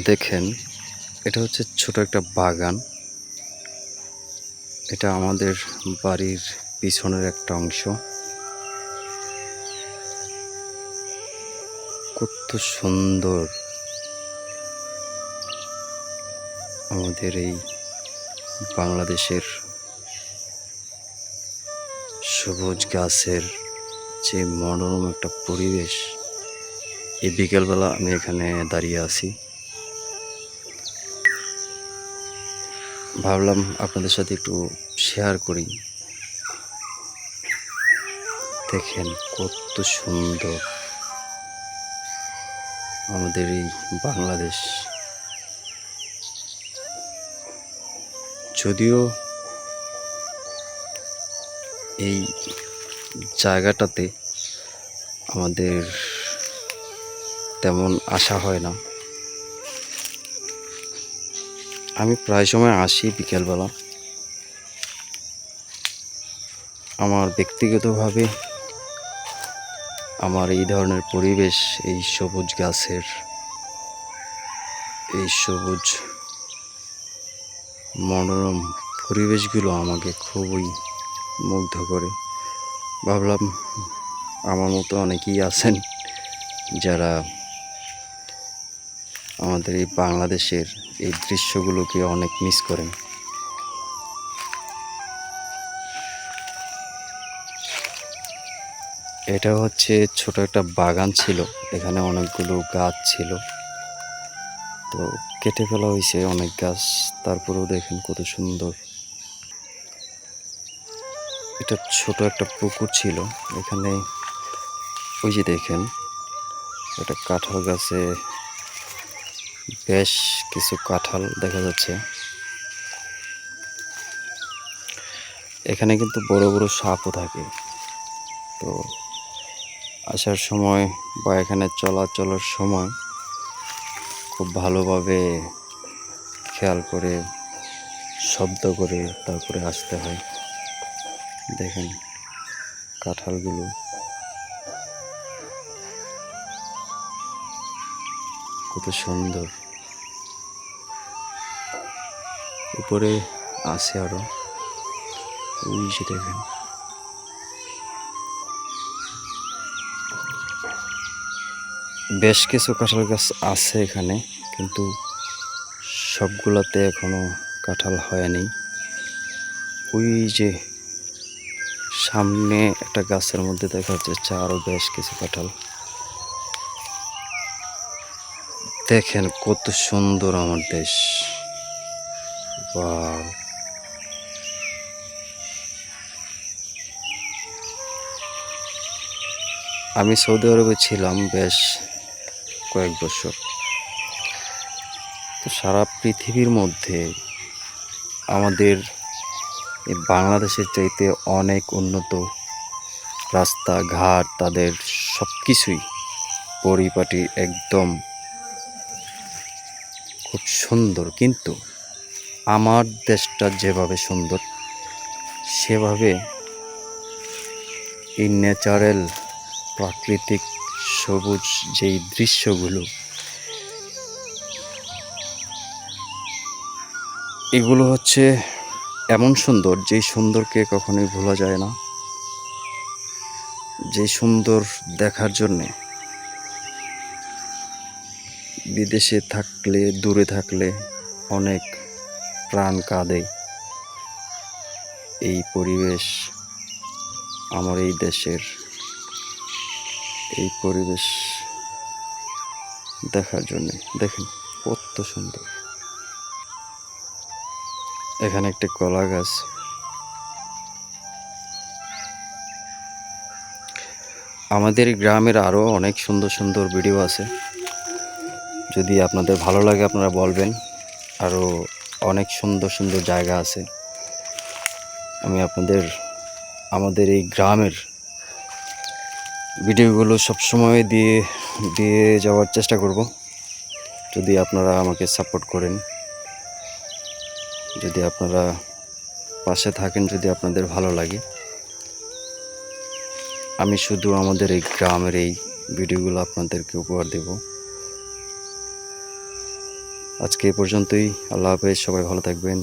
দেখেন, এটা হচ্ছে ছোট একটা বাগান। এটা আমাদের বাড়ির পিছনের একটা অংশ। কত সুন্দর আমাদের এই বাংলাদেশের সবুজ গাছের যে মনোরম একটা পরিবেশ। এই বিকেলবেলা আমি এখানে দাঁড়িয়ে আছি। ভাবলাম আপনাদের সাথে একটু শেয়ার করি। দেখেন কত সুন্দর আমাদের এই বাংলাদেশ। যদিও এই জায়গাটাতে আমাদের তেমন আশা হয় না। আমি প্রায় সময় আসি বিকেলবেলা। আমার ব্যক্তিগতভাবে আমার এই ধরনের পরিবেশ, এই সবুজ গাছের, এই সবুজ মনোরম পরিবেশগুলো আমাকে খুবই মুগ্ধ করে। ভাবলাম আমার মতো অনেকেই আছেন যারা আমাদের এই বাংলাদেশের এই দৃশ্যগুলোকে অনেক মিস করেন। এটা হচ্ছে ছোট একটা বাগান ছিল, এখানে অনেকগুলো গাছ ছিল। তো কেটে ফেলা হয়েছে অনেক গাছ, তারপরেও দেখেন কত সুন্দর। এটা ছোট একটা পুকুর ছিল, এখানে ওই যে দেখেন, এটা কাঁঠাল গাছে বেশ কিছু কাঁঠাল দেখা যাচ্ছে। এখানে কিন্তু বড় বড় সাপও থাকে। তো আসার সময় বা এখানে চলাচলের সময় খুব ভালোভাবে খেয়াল করে, শব্দ করে তারপরে আসতে হয়। দেখেন কাঁঠালগুলো। কত সুন্দর। উপরে আছে আরও। ওই যে দেখেন। বেশ কিছু কাঁঠাল গাছ আছে এখানে, কিন্তু সবগুলাতে এখনও কাঁঠাল হয়নি। ওই যে সামনে একটা গাছের মধ্যে দেখা যাচ্ছে আরও বেশ কিছু কাঁঠাল। দেখেন কত সুন্দর আমার দেশ. আমি সৌদি আরবে ছিলাম বেশ কয়েক বছর তো সারা পৃথিবীর মধ্যে আমাদের এই বাংলাদেশের চাইতে অনেক উন্নত রাস্তাঘাট, তাদের সব কিছুই পরিপাটি একদম খুব সুন্দর। কিন্তু আমার দেশটা যেভাবে সুন্দর, সেভাবে এই ন্যাচারাল প্রাকৃতিক, সবুজ যেই দৃশ্যগুলো, এগুলো হচ্ছে এমন সুন্দর যেই সুন্দরকে কখনোই ভোলা যায় না। যে সুন্দর দেখার জন্যে বিদেশে থাকলে, দূরে থাকলে অনেক প্রাণ কাঁদে। এই পরিবেশ আমার এই দেশের। এই পরিবেশ দেখার জন্য। দেখেন কত সুন্দর। এখানে একটি কলা গাছ। আমাদের গ্রামের আরও অনেক সুন্দর সুন্দর ভিডিও আছে। যদি আপনাদের ভালো লাগে আপনারা বলবেন। আরও অনেক সুন্দর সুন্দর জায়গা আছে। আমি আপনাদের, আমাদের এই গ্রামের ভিডিওগুলো সবসময় দিয়ে দিয়ে যাওয়ার চেষ্টা করব। যদি আপনারা আমাকে সাপোর্ট করেন। যদি আপনারা পাশে থাকেন, যদি আপনাদের ভালো লাগে। আমি শুধু আমাদের এই গ্রামের এই ভিডিওগুলো আপনাদেরকে উপহার দেব। আজকে এ পর্যন্তই। আল্লাহ হাফেজ সবাই ভালো থাকবেন।